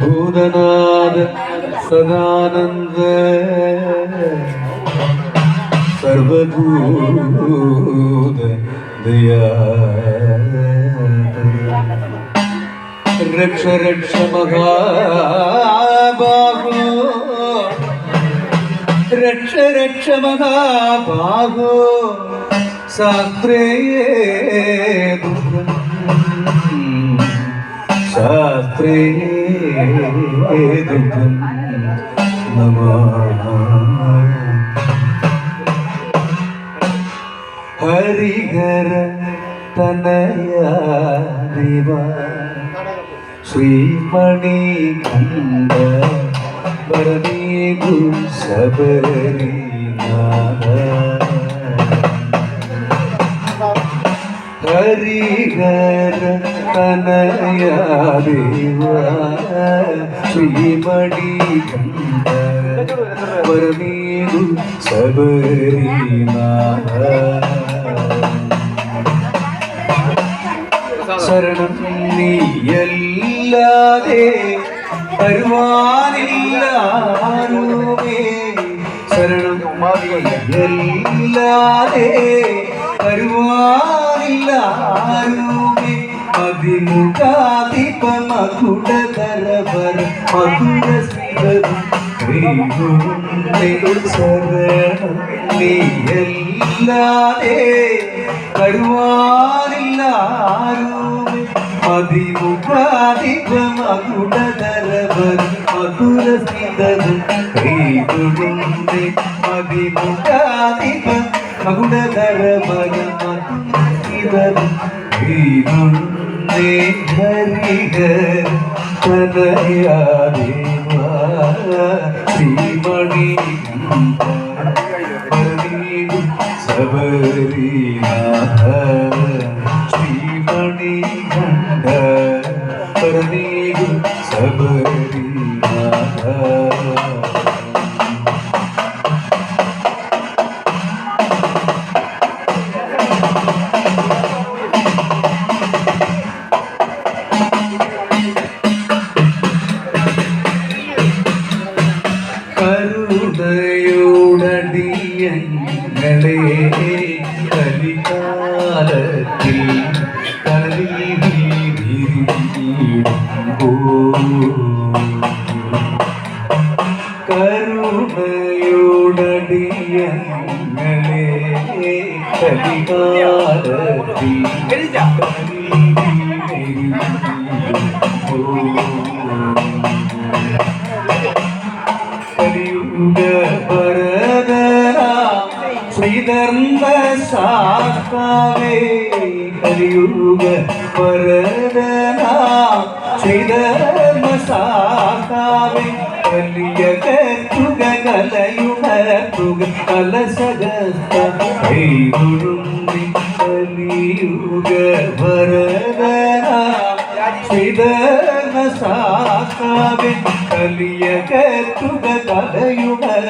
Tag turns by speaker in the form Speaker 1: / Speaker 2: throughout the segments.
Speaker 1: ഭൂതനാഥ സദാനന്ദ. സർവഭൂത രക്ഷ രക്ഷ മഹാബാഹോ. രക്ഷ രക്ഷ മഹാബാഹോ. ശാസ്ത്രേ ദുഃഖം. ശാസ്ത്രേ ദുഃഖം ഹരിഹര തനയ ദേവ ശ്രീമണി കണ്ട വരനീകു ശബരിനാഥ. ഹരിഹര തനയ ദേവ ശ്രീമണി കണ്ട വരനീകു ശബരിനാഥ ശരണം നീയല്ലാതെ തരുവാനില്ലാരുമേ ശരണം നീയല്ലാതെ തരുവാനില്ലാരുമേ അതിമുഖാതിപ മകുടതരവര മധുര ശരണം നീയല്ലാതെ തരുവാനില്ലാരുമേ അതിമുഖാതിപ മകുടതരവര മധുര സ്മിതവും കൈകൊടുന്നേ അതിമുഖാതിപ മധുര കൈകൊടുന്നേ ഹരിഹര തനയാദേവ ശ്രീമണി ശബരിനാഥ ശ്രീമണി കണ്ഠ ശബരിനാഥ കരുണയോടടിയങ്ങളെ കലികാലത്തിൽ കരുണയോടടിയങ്ങളെ കലികാലത്തിൽ കലിയുഗ ശാസ്താവേ കലിയുഗ വരദനാം ശ്രീധർമ്മ ശാസ്താവേ കലിയകത്തുക കലയുണർത്തുക കലസഗസ്ത കൈകൊഴുന്നി കലിയുഗ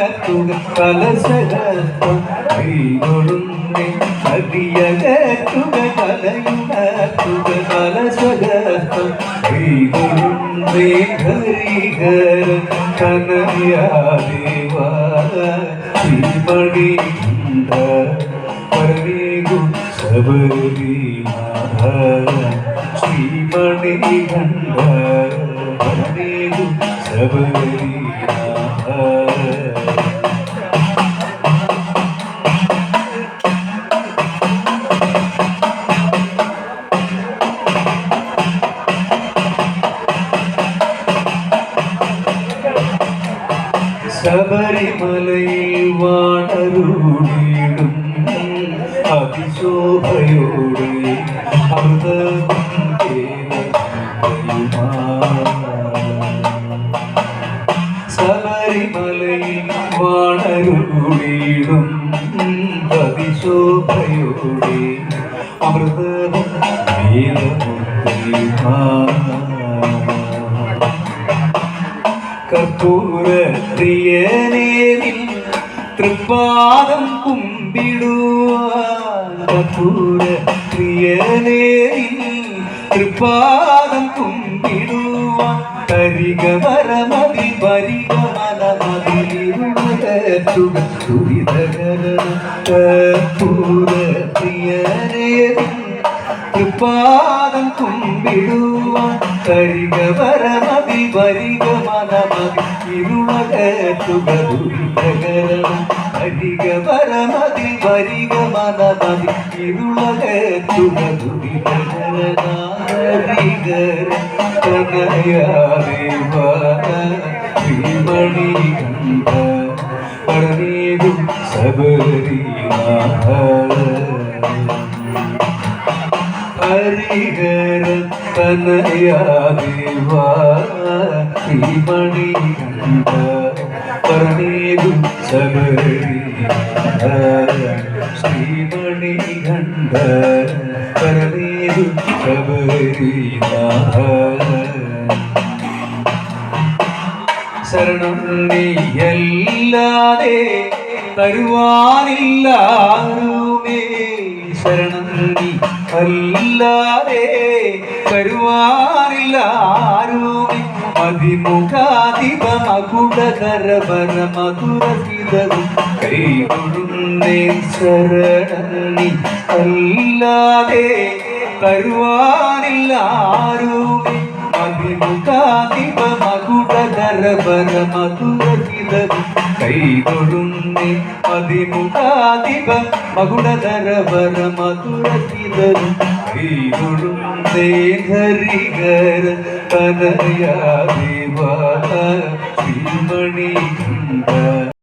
Speaker 1: കലയുണർത്തുക കലസഗസ്തം കൈകൊഴുന്നി കലിയകത്തുക കലയുണർത്തുക കലസഗസ്തം കൈകൊഴുന്നി ഹരിഹര കനയാദേവ ശ്രീമണി പരമേഗു ശബരി ശ്രീമണി കണ്ഠ പരമേഗു ശബരിനാഥ ശബരിമലയിൽ വാണരുടീടും അതിശോഭയോടെ. ശബരിമലയിൽ വാണരുടീടും അതിശോഭയോടെ അമൃതവും വേദമുദ്രയുമാ. കർപ്പൂര പ്രിയനേവിൽ തൃപ്പാദം കുമ്പിടുവാൻ കർപ്പൂര പ്രിയനേവിൽ തൃപ്പാദം കുമ്പിടുവാൻ തരിക വരമതി വരിക മനമതിരുളത്തുക ദുരിതകരണൂര പ്രിയരേ കൃപാദം കുമ്പിടുവാൻ തരിക വരമതി തരിക വരമതി വരിക മനമതി ഇരുളകത്തുക ദുരിതകരണ തനയാദേവ ശ്രീമണി കണ്ട പരമേതും സബരിനാഥ ഹരിഹര കണ്ട പരമേതും സബരിനാഥ ശ്രീമണി ഖണ്ഡ പരമേതും ശബരിനാഥ ശരണം നീയല്ലാതെ തരുവാനില്ലാരുമേ. ശരണം നീ അല്ലാതെ തരുവാനില്ലാരുമേ അതിമുഖാധിപ മകുടകരവര മധുരസിതവും അല്ലാതെ തരുവാനില്ലാരുമേ അതിമുഖാധിപ മകുടകരവര മധുരസിതവും കൈതൊഴുന്നേ അതിമുഖാധിപ മകുടകരവര മധുരസിതവും കൈതൊഴുന്നേ ഹരികര ശ്രീമണി